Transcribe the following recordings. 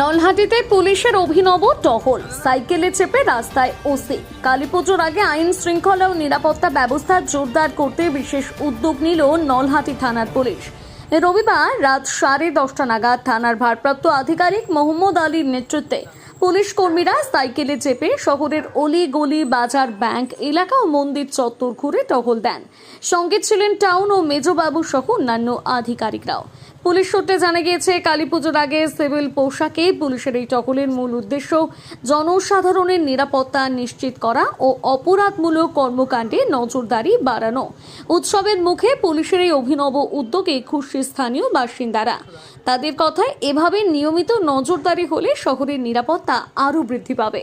নলহাটিতে পুলিশের অভিনব টহল। সাইকেলে চেপে রাস্তায় ওসি। কালীপুজোর আগে আইন শৃঙ্খলা ও নিরাপত্তা ব্যবস্থা জোরদার করতে বিশেষ উদ্যোগ নিল নলহাটি থানার পুলিশ। রবিবার রাত সাড়ে দশটা নাগাদ থানার ভারপ্রাপ্ত আধিকারিক মোহাম্মদ আলীর নেতৃত্বে পুলিশ কর্মীরা সাইকেলে চেপে শহরের অলি গলি বাজার ব্যাংক এলাকা ও মন্দির চত্বর ঘুরে টহল দেন। সঙ্গে ছিলেন টাউন ও মেজবাবু সহ অন্যান্য আধিকারিকরাও। পুলিশ সূত্রে জানা গিয়েছে, কালী পুজোর আগে সিভিল পোশাকে পুলিশের এই টহলের মূল উদ্দেশ্য জনসাধারণের নিরাপত্তা নিশ্চিত করা ও অপরাধমূলক কর্মকাণ্ডে নজরদারি বাড়ানো। উৎসবের মুখে পুলিশের এই অভিনব উদ্যোগে খুশি স্থানীয় বাসিন্দারা। তাদের কথায় এভাবে নিয়মিত নজরদারি হলে শহরের নিরাপত্তা আরও বৃদ্ধি পাবে।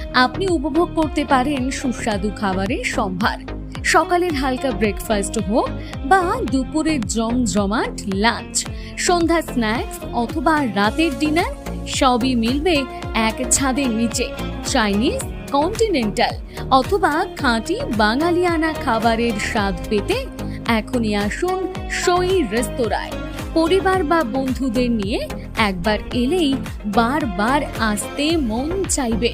আপনি উপভোগ করতে পারেন সুস্বাদু খাবারের সম্ভার। সকালের হালকা ব্রেকফাস্ট হোক বা দুপুরের জমজমাট লাঞ্চ সন্ধ্যা স্ন্যাক্স অথবা রাতের ডিনার সবই মিলবে এক ছাদের নিচে। চাইনিজ কন্টিনেন্টাল অথবা খাঁটি বাঙালিয়ানা খাবারের স্বাদ পেতে এখনই আসুন সই রেস্তোরাঁয়। পরিবার বা বন্ধুদের নিয়ে একবার এলেই বারবার আসতে মন চাইবে।